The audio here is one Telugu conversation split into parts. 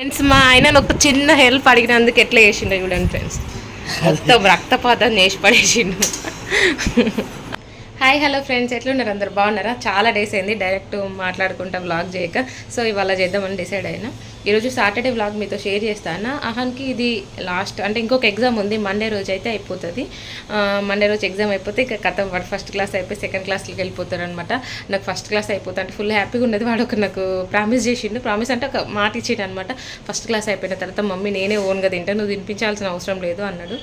ఫ్రెండ్స్ మా ఆయన ఒక చిన్న హెల్ప్ అడిగినందుకు ఎట్లా చేసిండో చూడండి ఫ్రెండ్స్ మొత్తం రక్తపాతం చేసి పడేసిండు. హాయ్ హలో ఫ్రెండ్స్ ఎట్లున్నారు అందరు? బాగున్నారా? చాలా డేస్ అయింది. డైరెక్ట్ మాట్లాడుకుంటా బ్లాగ్ చేయక. సో ఇవాళ చేద్దామని డిసైడ్ అయినా. ఈరోజు సాటర్డే వ్లాగ్ మీతో షేర్ చేస్తాను? అహన్కి ఇది లాస్ట్ అంటే ఇంకొక ఎగ్జామ్ ఉంది మండే రోజు అయితే అయిపోతుంది. మండే రోజు ఎగ్జామ్ అయిపోతే ఇక కథ వాడు ఫస్ట్ క్లాస్ అయిపోయి సెకండ్ క్లాస్కి వెళ్ళిపోతాడు అనమాట నాకు ఫస్ట్ క్లాస్ అయిపోతా అంటే ఫుల్ హ్యాపీగా ఉన్నది వాడు ఒక నాకు ప్రామిస్ చేసిండు. ప్రామిస్ అంటే ఒక మాట ఇచ్చిండు అనమాట ఫస్ట్ క్లాస్ అయిపోయిన తర్వాత మమ్మీ నేనే ఓన్గా తింటా నువ్వు తినిపించాల్సిన అవసరం లేదు అన్నాడు.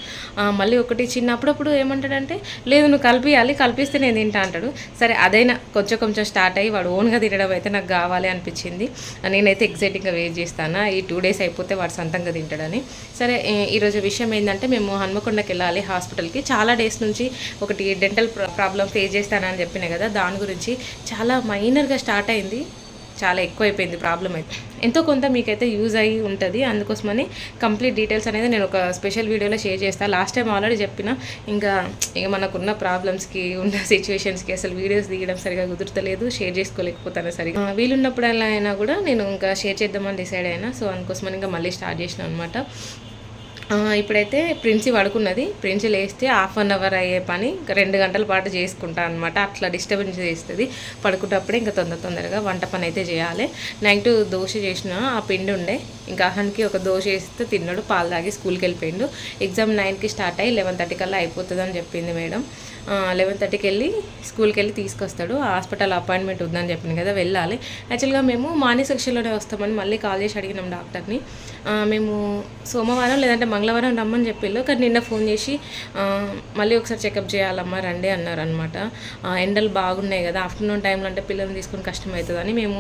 మళ్ళీ ఒకటి చిన్న అప్పుడప్పుడు ఏమంటాడంటే లేదు నువ్వు కలిపియాలి కలిపిస్తే నేను తింటా అంటాడు. సరే అదైనా కొంచెం కొంచెం స్టార్ట్ అయ్యి వాడు ఓన్గా తినడం అయితే నాకు కావాలి అనిపించింది. నేనైతే ఎగ్జైటింగ్గా వెయిట్ చేస్తాను ఈ టూ డేస్ అయిపోతే వాడు సొంతంగా తింటాడని. సరే ఈరోజు విషయం ఏంటంటే మేము హన్మకొండకి వెళ్ళాలి హాస్పిటల్కి. చాలా డేస్ నుంచి ఒకటి డెంటల్ ప్రాబ్లం ఫేస్ చేస్తానని చెప్పిన కదా దాని గురించి చాలా మైనర్గా స్టార్ట్ అయింది. చాలా ఎక్కువైపోయింది ప్రాబ్లం అయితే. ఎంతో కొంత మీకైతే యూజ్ అయ్యి ఉంటుంది. అందుకోసమని కంప్లీట్ డీటెయిల్స్ అనేది నేను ఒక స్పెషల్ వీడియోలో షేర్ చేస్తాను లాస్ట్ టైం ఆల్రెడీ చెప్పిన ఇంకా ఇక మనకున్న ప్రాబ్లమ్స్కి ఉన్న సిచ్యువేషన్స్కి అసలు వీడియోస్ తీయడం సరిగా కుదురుతలేదు. షేర్ చేసుకోలేకపోతాను సరిగా. వీలున్నప్పుడల్లా అయినా కూడా నేను ఇంకా షేర్ చేద్దామని డిసైడ్ అయినా. సో అందుకోసమని ఇంకా మళ్ళీ స్టార్ట్ చేసిన అనమాట ఇప్పుడైతే ప్రిన్సి పడుకున్నది. ప్రిన్సి లేస్తే హాఫ్ అన్ అవర్ అయ్యే పని. రెండు గంటల పాటు చేసుకుంటా అనమాట అట్లా డిస్టర్బెన్స్ చేస్తుంది. పడుకున్నప్పుడే ఇంకా తొందర తొందరగా వంట పని అయితే చేయాలి. నైట్ దోశ చేసిన ఆ పిండి ఉండే. ఇంకా అహన్కి ఒక దోశ వేస్తే తిన్నాడు పాలు తాగి స్కూల్కి వెళ్ళిపోయిండు. ఎగ్జామ్ నైన్కి స్టార్ట్ అయ్యి లెవెన్ థర్టీ కల్లా అయిపోతుంది అని చెప్పింది మేడం. లెవెన్ థర్టీకి వెళ్ళి స్కూల్కి వెళ్ళి తీసుకొస్తాడు. హాస్పిటల్ అపాయింట్మెంట్ ఉందని చెప్పింది కదా వెళ్ళాలి. యాక్చువల్గా మేము మార్నింగ్ సెక్షన్లోనే వస్తామని మళ్ళీ కాల్ చేసి అడిగినాం డాక్టర్ని. మేము సోమవారం లేదంటే మంగళవారం రమ్మని చెప్పిళ్ళు కానీ నిన్న ఫోన్ చేసి మళ్ళీ ఒకసారి చెకప్ చేయాలమ్మా రండి అన్నారు అనమాట ఎండలు బాగున్నాయి కదా ఆఫ్టర్నూన్ టైంలో అంటే పిల్లల్ని తీసుకుని కష్టం అవుతుందని మేము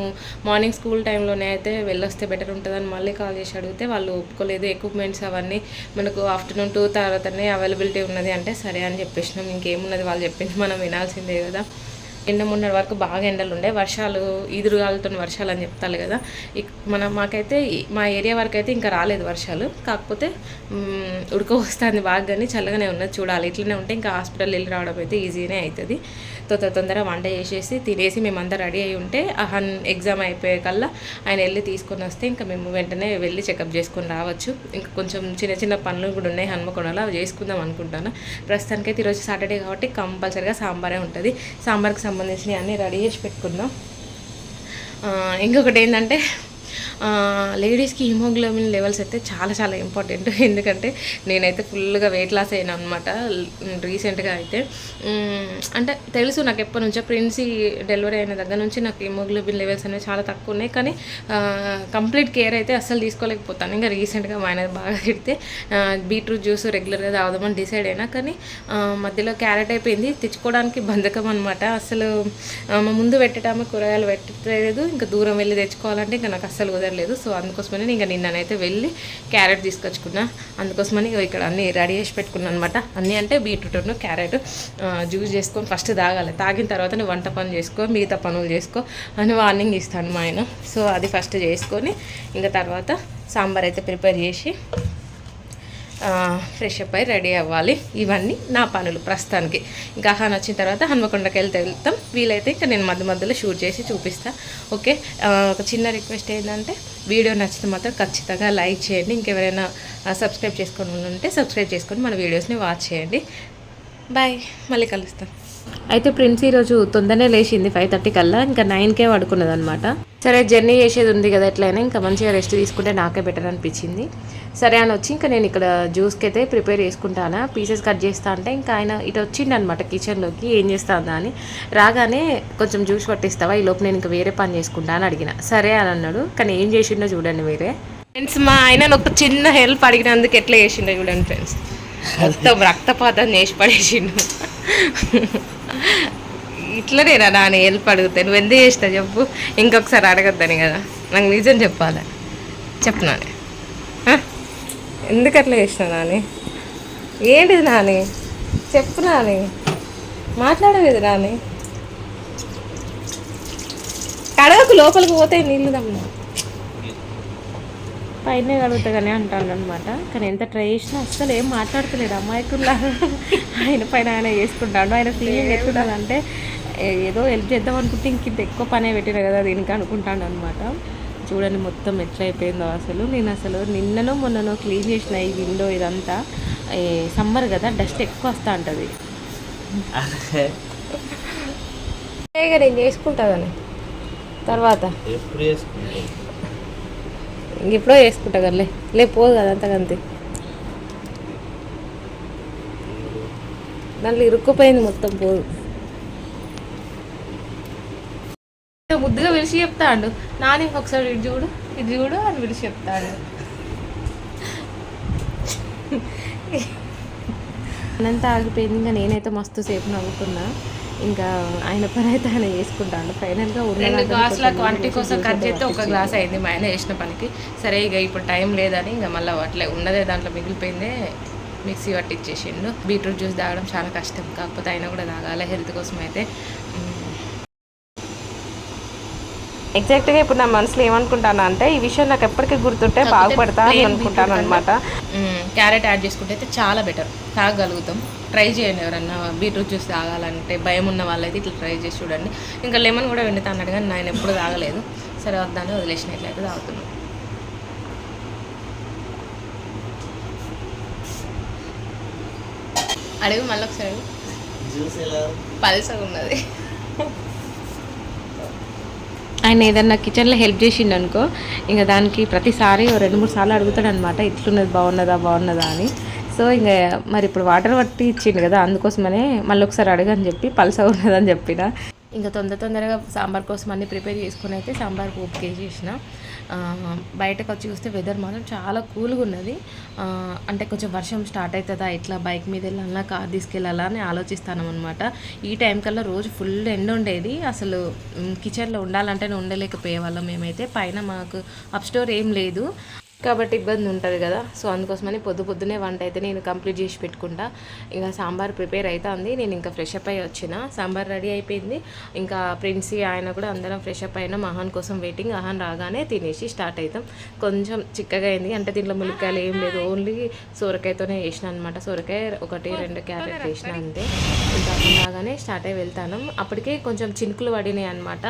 మార్నింగ్ స్కూల్ టైంలోనే అయితే వెళ్ళొస్తే బెటర్ ఉంటుందని మళ్ళీ కాల్ చేసి అడిగితే వాళ్ళు ఒప్పుకోలేదు. ఎక్విప్మెంట్స్ అవన్నీ మనకు ఆఫ్టర్నూన్ టూ తర్వాతనే అవైలబిలిటీ ఉన్నది అంటే సరే అని చెప్పేసినాం. ఇంకేమున్నది వాళ్ళు చెప్పింది మనం వినాల్సిందే కదా. ఎండ మొన్న వరకు బాగా ఎండలు ఉండే. వర్షాలు ఈదురుగాలతో వర్షాలు అని చెప్తారు కదా. మన మాకైతే మా ఏరియా వరకు అయితే ఇంకా రాలేదు వర్షాలు. కాకపోతే మ్, ఉడక వస్తుంది బాగా కానీ చల్లగానే ఉన్నది చూడాలి. ఇట్లనే ఉంటే ఇంకా హాస్పిటల్ వెళ్ళి రావడం అయితే ఈజీనే అవుతుంది తొందర తొందర వంట చేసేసి తినేసి మేమంతా రెడీ అయి ఉంటే అహన్ ఎగ్జామ్ అయిపోయే కల్లా ఆయన వెళ్ళి తీసుకొని వస్తే ఇంకా మేము వెంటనే వెళ్ళి చెకప్ చేసుకొని రావచ్చు. ఇంకా కొంచెం చిన్న చిన్న పనులు కూడా ఉన్నాయి. హన్మకొండలో అవి చేసుకుందాం అనుకుంటాను. ప్రస్తుతానికైతే ఈరోజు సాటర్డే కాబట్టి కంపల్సరీగా సాంబారే ఉంటుంది. సాంబార్కి సంబంధించినవి అన్నీ రెడీ చేసి పెట్టుకుందాం ఆ, ఇంకొకటి ఏంటంటే లేడీస్కి హిమోగ్లోబిన్ లెవెల్స్ అయితే చాలా చాలా ఇంపార్టెంట్. ఎందుకంటే నేనైతే ఫుల్గా వెయిట్ లాస్ అయినా అనమాట రీసెంట్గా అయితే. అంటే తెలుసు నాకు ఎప్పటి నుంచో ప్రిన్సీ డెలివరీ అయిన దగ్గర నుంచి నాకు హిమోగ్లోబిన్ లెవెల్స్ అనేవి చాలా తక్కువ ఉన్నాయి కానీ కంప్లీట్ కేర్ అయితే అస్సలు తీసుకోలేకపోతాను. ఇంకా రీసెంట్గా మా ఆయన బాగా తిడితే బీట్రూట్ జ్యూస్ రెగ్యులర్గా తాగుదామని డిసైడ్ అయినా కానీ మధ్యలో క్యారెట్ అయిపోయింది. తెచ్చుకోవడానికి బంధకం అనమాట. అసలు మా ముందు పెట్టడమే కూరగాయలు పెట్టలేదు. ఇంకా దూరం వెళ్ళి తెచ్చుకోవాలంటే ఇంకా నాకు అస్సలు కుదరలేదు సో అందుకోసమని ఇంకా నిన్ననైతే వెళ్ళి క్యారెట్ తీసుకొచ్చుకున్నా. అందుకోసమని ఇక్కడ అన్నీ రెడీ చేసి పెట్టుకున్నాను అనమాట అన్నీ అంటే బీట్రూట్ క్యారెట్ జ్యూస్ చేసుకొని ఫస్ట్ తాగాలి. తాగిన తర్వాత వంట పని చేసుకో మిగతా పనులు చేసుకో అని వార్నింగ్ ఇస్తాను మా ఆయన. సో అది ఫస్ట్ చేసుకొని ఇంకా తర్వాత సాంబార్ అయితే ప్రిపేర్ చేసి ఫ్రెష్ అప్ అయి రెడీ అవ్వాలి. ఇవన్నీ నా పనులు ప్రస్తుతానికి. ఇంకా హాన్ వచ్చిన తర్వాత హనుమకొండకి వెళ్తే వెళ్తాం. వీలైతే ఇంకా నేను మధ్య మధ్యలో షూట్ చేసి చూపిస్తా. ఓకే? ఒక చిన్న రిక్వెస్ట్ ఏంటంటే వీడియో నచ్చితే మాత్రం ఖచ్చితంగా లైక్ చేయండి. ఇంకెవరైనా సబ్స్క్రైబ్ చేసుకొని ఉంటే సబ్స్క్రైబ్ చేసుకొని మన వీడియోస్ని వాచ్ చేయండి. బాయ్ మళ్ళీ కలుస్తాం. అయితే ప్రిన్స్ ఈరోజు తొందరనే లేచింది ఫైవ్ థర్టీ కల్లా. ఇంకా నైన్కే పడుకున్నది అనమాట సరే జర్నీ చేసేది ఉంది కదా ఎట్లయినా ఇంకా మంచిగా రెస్ట్ తీసుకుంటే నాకే బెటర్ అనిపించింది. సరే అని వచ్చి ఇంకా నేను ఇక్కడ జ్యూస్కి అయితే ప్రిపేర్ చేసుకుంటానా పీసెస్ కట్ చేస్తా అంటే ఇంకా ఆయన ఇటు వచ్చిండు అనమాట కిచెన్లోకి ఏం చేస్తాను అని. రాగానే కొంచెం జ్యూస్ పట్టిస్తావా? ఈ లోపు నేను ఇంకా వేరే పని చేసుకుంటా అని అడిగిన. సరే అని అన్నాడు. కానీ ఏం చేసిండో చూడండి వేరే. ఫ్రెండ్స్ మా ఆయన ఒక చిన్న హెల్ప్ అడిగినందుకు ఎట్లా చేసిండో చూడండి ఫ్రెండ్స్ మొత్తం రక్తపాతం చేసి పడేసిండు ఇట్లనేనా నాని హెల్ప్ అడిగితే. నువ్వు ఎందుకు చేసినా చెప్పు. ఇంకొకసారి అడగద్దని కదా. నాకు నిజం చెప్పాలి? చెప్పు నాని. ఎందుకు అట్లా చేసినా నాని? ఏంటిది నాని? చెప్పు నాని. మాట్లాడలేదు నాని. కడగకు లోపలికి పోతే నీళ్ళు తమ్ముడు పైన కడుగుతా కానీ అంటాడు అనమాట కానీ ఎంత ట్రై చేసినా అస్సలు ఏం మాట్లాడతలేడు అమ్మాయికుల్లా ఆయన పైన ఆయన చేసుకుంటాడు ఆయన ఫీలింగ్ ఎట్లున్నదంటే ఏ- ఏదో హెల్ప్ చేద్దాం అనుకుంటే ఇంక ఇంత ఎక్కువ పనే పెట్టిన కదా దీనికి అనుకుంటాడు అనమాట చూడండి మొత్తం ఎట్లా అయిపోయిందో అసలు. నేను అసలు నిన్ననో మొన్ననో క్లీన్ చేసిన ఈ విండో ఇదంతా సమ్మర్ కదా డస్ట్ ఎక్కువ వస్తూ ఉంటుంది నేను చేసుకుంటుందని తర్వాత. ఎప్పుడు చేసుకుంటాం ఇంక ఎప్పుడో చేసుకుంటా కదలే. లే పోదు కదా అంతకంతే. దాంట్లో ఇరుక్కుపోయింది మొత్తం పోదు. ముద్దుగా పిలిచి చెప్తాడు. నాని ఒకసారి ఇటు చూడు ఇది చూడు అని పిలిచి చెప్తాడు. అనంతా ఆగిపోయింది. ఇంకా నేనైతే మస్తు సేపు నవ్వుకున్నా. ఇంకా ఆయన పని అయితే ఆయన చేసుకుంటాడు. ఫైనల్గా రెండు గ్లాసుల క్వాంటిటీ కోసం కట్ చేస్తే ఒక గ్లాస్ అయింది మా ఆయన చేసిన పనికి. సరే ఇక ఇప్పుడు టైం లేదని ఇంకా మళ్ళీ అట్లే ఉన్నదే దాంట్లో మిగిలిపోయిందే మిక్సీ పట్టించేసిండు. బీట్రూట్ జ్యూస్ తాగడం చాలా కష్టం. కాకపోతే అయినా కూడా తాగాలి హెల్త్ కోసం అయితే. ఎగ్జాక్ట్గా ఇప్పుడు నా మనసులో ఏమనుకుంటాను అంటే ఈ విషయం నాకు ఎప్పటికీ గుర్తుంటే బాగుపడతా అని అనుకుంటాను అనమాట క్యారెట్ యాడ్ చేసుకుంటే అయితే చాలా బెటర్ తాగగలుగుతాం. ట్రై చేయండి ఎవరన్నా బీట్రూట్ జ్యూస్ తాగాలంటే భయం ఉన్న వాళ్ళైతే ఇట్లా ట్రై చేసి చూడండి. ఇంకా లెమన్ కూడా వెండుతా అన్నాడు కానీ నేను ఎప్పుడు తాగలేదు. సరే వద్దాన్ని వదిలేసినట్లయితే తాగుతున్నాం. అడుగు మళ్ళీ ఒకసారి జ్యూస్ ఎలా? పల్సగా ఉన్నది. ఆయన ఏదన్నా కిచెన్లో హెల్ప్ చేసిండు అనుకో ఇంకా దానికి ప్రతిసారి ఓ రెండు మూడు సార్లు అడుగుతాడు అనమాట ఇట్లున్నది బాగున్నదా బాగున్నదా అని. సో ఇంకా మరి ఇప్పుడు వాటర్ పట్టి ఇచ్చిండు కదా అందుకోసమనే మళ్ళీ ఒకసారి అడగని చెప్పి పలస ఉన్నదని చెప్పిన. ఇంకా తొందర తొందరగా సాంబార్ కోసం అన్ని ప్రిపేర్ చేసుకుని అయితే సాంబార్ ఓకే చేసిన. బయటకు వచ్చి చూస్తే వెదర్ మాత్రం చాలా కూల్గా ఉన్నది. అంటే కొంచెం వర్షం స్టార్ట్ అవుతుందా ఇట్లా బైక్ మీద వెళ్ళాలా కార్ తీసుకెళ్ళాలా అని ఆలోచిస్తాను అనమాట ఈ టైం కల్లా రోజు ఫుల్ ఎండ ఉండేది. అసలు కిచెన్లో ఉండాలంటేనే ఉండలేకపోయే వాళ్ళం మేమైతే. పైన మాకు అప్ స్టోర్ ఏం లేదు. కాబట్టి ఇబ్బంది ఉంటుంది కదా. సో అందుకోసమని పొద్దు పొద్దునే వంట అయితే నేను కంప్లీట్ చేసి పెట్టుకుంటా. ఇంకా సాంబార్ ప్రిపేర్ అవుతుంది నేను ఇంకా ఫ్రెష్ అప్ అయ్యి వచ్చిన. సాంబార్ రెడీ అయిపోయింది. ఇంకా ప్రిన్సీ ఆయన కూడా అందరం ఫ్రెష్ అప్ అయినా మహాన్ కోసం వెయిటింగ్ అహాన్ రాగానే తినేసి స్టార్ట్ అవుతాం కొంచెం చిక్కగా అయింది. అంటే దీంట్లో ములికాయలు ఏం లేదు. ఓన్లీ సోరకాయతోనే వేసిన అనమాట సోరకాయ ఒకటి రెండు క్యారెట్ వేసిన అంతే. ఇంకా రాగానే స్టార్ట్ అయ్యి వెళ్తాను. అప్పటికే కొంచెం చినుకులు పడినాయి అనమాట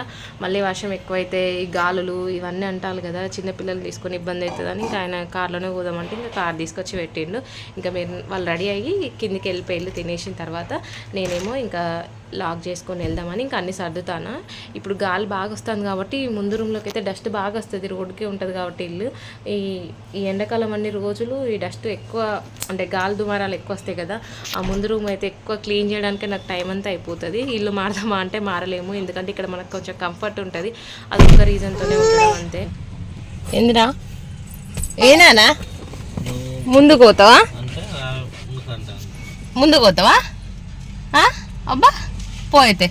మళ్ళీ వర్షం ఎక్కువైతే ఈ గాలులు ఇవన్నీ అంటారు కదా చిన్నపిల్లలు తీసుకొని ఇబ్బంది అవుతుందని ఇంకా ఆయన కార్లోనే పోదామంటే ఇంకా కార్ తీసుకొచ్చి పెట్టిండు. ఇంకా మీరు వాళ్ళు రెడీ అయ్యి కిందికి వెళ్ళిపోయి తినేసిన తర్వాత నేనేమో ఇంకా లాక్ చేసుకొని వెళ్దామని ఇంకా అన్ని సర్దుతాను. ఇప్పుడు గాలి బాగా వస్తుంది కాబట్టి ఈ ముందు రూమ్లోకి అయితే డస్ట్ బాగా వస్తుంది రోడ్డుకే ఉంటుంది కాబట్టి ఇల్లు. ఈ ఈ ఎండాకాలం అన్ని రోజులు ఈ డస్ట్ ఎక్కువ అంటే గాలి దుమారాలు ఎక్కువ వస్తాయి కదా ఆ ముందు రూమ్ అయితే ఎక్కువ క్లీన్ చేయడానికి నాకు టైం అంతా అయిపోతుంది. ఇల్లు మారదామా అంటే మారలేము ఎందుకంటే ఇక్కడ మనకు కొంచెం కంఫర్ట్ ఉంటుంది. అది రీజన్తోనే ఉండడం అంతే. ఎందురా ఏనానా ముందుకు పోతావా? ముందుకు పోతావా? ఆ? అబ్బా పోయితే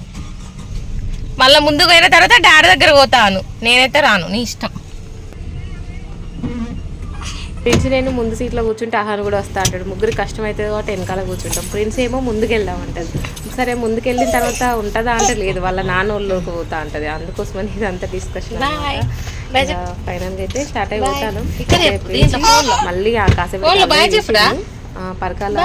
మళ్ళీ ముందుకు పోయిన తర్వాత డాడీ దగ్గర పోతాను. నేనైతే రాను నీ ఇష్టం. ప్రిన్స్ నేను ముందు సీట్లో కూర్చుంటే ఆహారం కూడా వస్తా అంటాడు. ముగ్గురు కష్టం అవుతుంది కాబట్టి వెనకాల కూర్చుంటాం. ప్రిన్స్ ఏమో ముందుకు వెళ్దాం అంటది. సరే ముందుకు వెళ్ళిన తర్వాత ఉంటుందా అంటే లేదు. వాళ్ళ నాన్న వాళ్ళకి పోతా అంటది. అందుకోసమని ఇదంతా డిస్కషన్ ఫైనల్ అయితే స్టార్ట్ అయిపోతాను మళ్ళీ ఆ కాసేపు పరకాల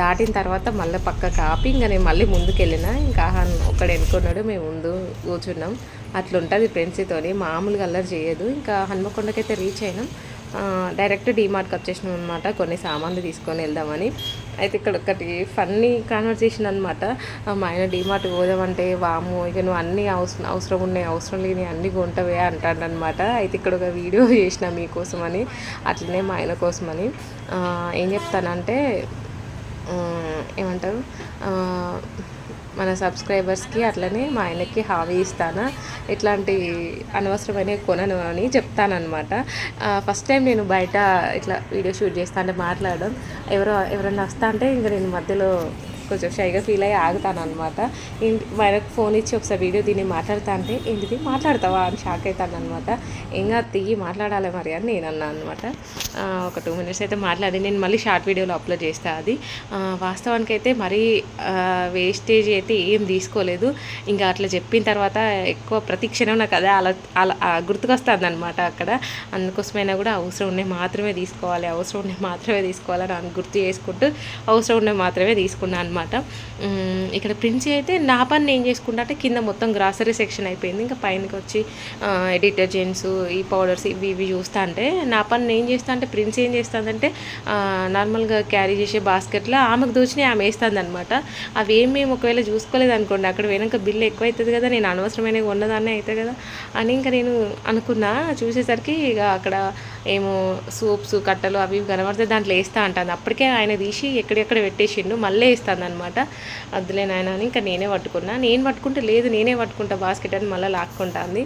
దాటిన తర్వాత మళ్ళీ పక్క కాపి ఇంకా నేను మళ్ళీ ముందుకు వెళ్ళిన ఇంకా ఆహాన్ ఒక్కడు ఎన్నుకున్నాడు. మేము ముందు కూర్చున్నాం. అట్లుంటుంది ఫ్రెండ్స్తోని. మామూలుగా అల్లరి చేయదు. ఇంకా హన్మకొండకైతే రీచ్ అయినాం. డైరెక్ట్ డీమార్ట్కి వచ్చేసినాం అనమాట కొన్ని సామాన్లు తీసుకొని వెళ్దామని. అయితే ఇక్కడ ఒకటి ఫన్నీ కాన్వర్సేషన్ అనమాట మా ఆయన డీమార్ట్ పోదామంటే వాము ఇక నువ్వు అన్నీ అవసరం అవసరం ఉన్నాయి అవసరం లేని అన్నీ కొంటవే అంటాడు అనమాట అయితే ఇక్కడ ఒక వీడియో చేసిన మీకోసమని అట్లనే మా ఆయన కోసమని. ఏం చెప్తానంటే ఏమంటారు? మన సబ్స్క్రైబర్స్కి అట్లనే మా ఆయనకి హామీ ఇస్తాను. ఇట్లాంటి అనవసరమైన కొనను అని చెప్తానమాట ఫస్ట్ టైం నేను బయట ఇట్లా వీడియో షూట్ చేస్తా అంటే మాట్లాడడం. ఎవరో ఎవరైనా వస్తా అంటే ఇంకా నేను మధ్యలో కొంచెం షైగా ఫీల్ అయ్యి ఆగుతాను అనమాట మా ఫోన్ ఇచ్చి ఒకసారి వీడియో దీన్ని మాట్లాడతా అంటే ఏంటిది? మాట్లాడతావా? అని షాక్ అవుతాను అనమాట ఇంకా తియ్యి మాట్లాడాలి మరి అని నేను అన్నాను అనమాట ఒక టూ మినిట్స్ అయితే మాట్లాడి నేను మళ్ళీ షార్ట్ వీడియోలో అప్లోడ్ చేస్తా అది. వాస్తవానికి అయితే మరీ వేస్టేజ్ అయితే ఏం తీసుకోలేదు. ఇంకా అట్లా చెప్పిన తర్వాత ఎక్కువ ప్రతిక్షణం నాకు అదే అలా అలా గుర్తుకొస్తుంది అనమాట అక్కడ. అందుకోసమైనా కూడా అవసరం ఉండే మాత్రమే తీసుకోవాలి అవసరం ఉండే మాత్రమే తీసుకోవాలని అని గుర్తు చేసుకుంటూ అవసరం ఉండే మాత్రమే తీసుకున్నాను అనమాట అనమాట ఇక్కడ ప్రిన్సీ అయితే నా పని నేను చేసుకుంటా అంటే కింద మొత్తం గ్రాసరీ సెక్షన్ అయిపోయింది. ఇంకా పైనకి వచ్చి డిటర్జెంట్స్ ఈ పౌడర్స్ ఇవి ఇవి చూస్తా అంటే నా పని నేను చేస్తా అంటే ప్రిన్స్ ఏం చేస్తుందంటే నార్మల్గా క్యారీ చేసే బాస్కెట్లో ఆమెకు దోచినాయి ఆమె వేస్తుంది అనమాట అవి ఏం మేము ఒకవేళ చూసుకోలేదు అనుకోండి అక్కడ వెనక బిల్లు ఎక్కువ అవుతుంది కదా నేను అనవసరమైన ఉన్నదాన్నే అవుతుంది కదా అని ఇంకా నేను అనుకున్నా. చూసేసరికి ఇక అక్కడ ఏమో సూప్స్ కట్టలు అవి ఇవి కనబడితే దాంట్లో వేస్తా అంటాను అప్పటికే ఆయన తీసి ఎక్కడెక్కడ పెట్టేసిండు మళ్ళీ వేస్తాను అనమాట వద్దులే నాయన అని ఇంకా నేనే పట్టుకున్నా. నేను పట్టుకుంటే లేదు నేనే పట్టుకుంటా బాస్కెట్ అని మళ్ళీ లాక్కుంటాంది.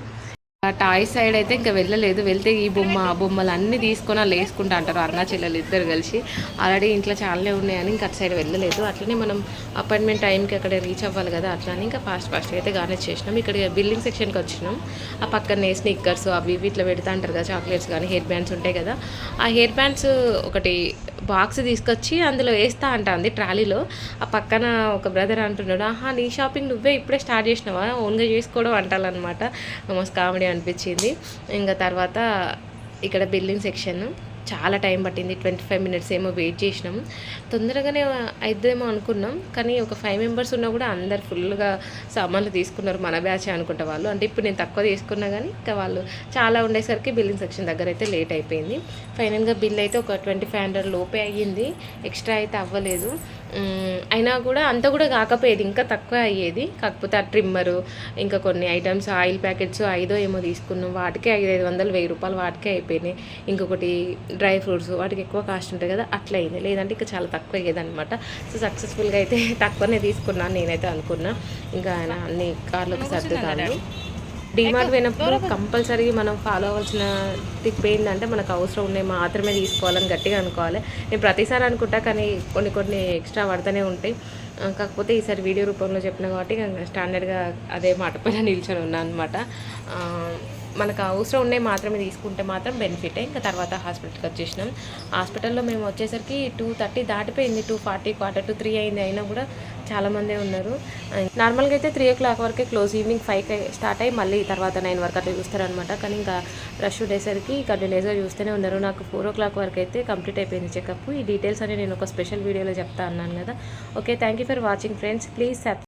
టాయ్ సైడ్ అయితే ఇంకా వెళ్ళలేదు. వెళ్తే ఈ బొమ్మ ఆ బొమ్మలు అన్నీ తీసుకొని వాళ్ళు వేసుకుంటా అంటారు. అన్న చెల్లెలు ఇద్దరు కలిసి. ఆల్రెడీ ఇంట్లో చాలానే ఉన్నాయని ఇంకా అటు సైడ్ వెళ్ళలేదు. అట్లనే మనం అపాయింట్మెంట్ టైంకి అక్కడ రీచ్ అవ్వాలి కదా అట్లని ఇంకా ఫాస్ట్ ఫాస్ట్గా అయితే గార్నిష్ చేసినాం. ఇక్కడ బిల్డింగ్ సెక్షన్కి వచ్చినాం. ఆ పక్కనే స్నిక్కర్స్ అవి ఇవి ఇట్లా పెడతా అంటారు కదా చాక్లెట్స్ కానీ హెయిర్ బ్యాండ్స్ ఉంటాయి కదా. ఆ హెయిర్ బ్యాండ్స్ ఒకటి బాక్స్ తీసుకొచ్చి అందులో వేస్తా అంటుంది ట్రాలీలో. ఆ పక్కన ఒక బ్రదర్ అంటున్నాడు ఆహా నీ షాపింగ్ నువ్వే ఇప్పుడే స్టార్ట్ చేసినావా? ఓన్గా చేసుకోవడం అంటాలన్నమాట. మస్తు కామెడీ అనిపించింది. ఇంకా తర్వాత ఇక్కడ బిల్డింగ్ సెక్షన్. చాలా టైం పట్టింది ట్వంటీ ఫైవ్ మినిట్స్ ఏమో వెయిట్ చేసినాం. తొందరగానే అయిద్దేమో అనుకున్నాం కానీ ఒక ఫైవ్ మెంబర్స్ ఉన్నా కూడా అందరు ఫుల్గా సామాన్లు తీసుకున్నారు మన బ్యాచ్ అనుకుంటా వాళ్ళు. అంటే ఇప్పుడు నేను తక్కువ తీసుకున్నా కానీ ఇంకా వాళ్ళు చాలా ఉండేసరికి బిల్లింగ్ సెక్షన్ దగ్గర అయితే లేట్ అయిపోయింది. ఫైనల్గా బిల్ అయితే ఒక ట్వంటీ ఫైవ్ హండ్రెడ్ లోపే అయ్యింది ఎక్స్ట్రా అయితే అవ్వలేదు. అయినా కూడా అంత కూడా కాకపోయేది ఇంకా తక్కువ అయ్యేది. కాకపోతే ఆ ట్రిమ్మరు ఇంకా కొన్ని ఐటమ్స్ ఆయిల్ ప్యాకెట్స్ ఐదో ఏమో తీసుకున్నాం. వాటికే ఐదు ఐదు వందలు వెయ్యి రూపాయలు వాటికే అయిపోయినాయి. ఇంకొకటి డ్రై ఫ్రూట్స్ వాటికి ఎక్కువ కాస్ట్ ఉంటాయి కదా అట్లా అయింది. లేదంటే ఇంకా చాలా తక్కువ అయ్యేది అనమాట సో సక్సెస్ఫుల్గా అయితే తక్కువనే తీసుకున్నాను నేనైతే అనుకున్నా. ఇంకా ఆయన అన్ని కార్లకు సర్దుతాను డిమార్ట్ పోయినప్పుడు కంపల్సరీ మనం ఫాలో అవ్వాల్సిన టిప్ ఏంటంటే మనకు అవసరం ఉన్నాయి మాత్రమే తీసుకోవాలని గట్టిగా అనుకోవాలి. నేను ప్రతిసారి అనుకుంటా కానీ కొన్ని కొన్ని ఎక్స్ట్రా పడుతూనే ఉంటాయి. కాకపోతే ఈసారి వీడియో రూపంలో చెప్పిన కాబట్టి స్టాండర్డ్గా అదే మాట పైన నిల్చొని ఉన్నాను అనమాట మనకు అవసరం ఉన్నాయి మాత్రమే తీసుకుంటే మాత్రం బెనిఫిటే ఇంకా తర్వాత హాస్పిటల్కి వచ్చేసినాం. హాస్పిటల్లో మేము వచ్చేసరికి టూ థర్టీ దాటిపోయింది. Two forty quarter to three అయింది. అయినా కూడా చాలామందే ఉన్నారు. నార్మల్గా అయితే త్రీ ఓ క్లాక్ వరకే క్లోజ్ ఈవినింగ్ ఫైవ్కి స్టార్ట్ అయ్యి మళ్ళీ తర్వాత నైన్ వరకు అట్లా చూస్తారనమాట కానీ ఇంకా రష్ ఉండేసరికి కంటిన్యూస్గా చూస్తూనే ఉన్నారు. నాకు ఫోర్ ఓ క్లాక్ వరకు అయితే కంప్లీట్ అయిపోయింది చెకప్ ఈ డీటెయిల్స్ అని నేను ఒక స్పెషల్ వీడియోలో చెప్తా అన్నాను కదా. Okay thank you for watching friends please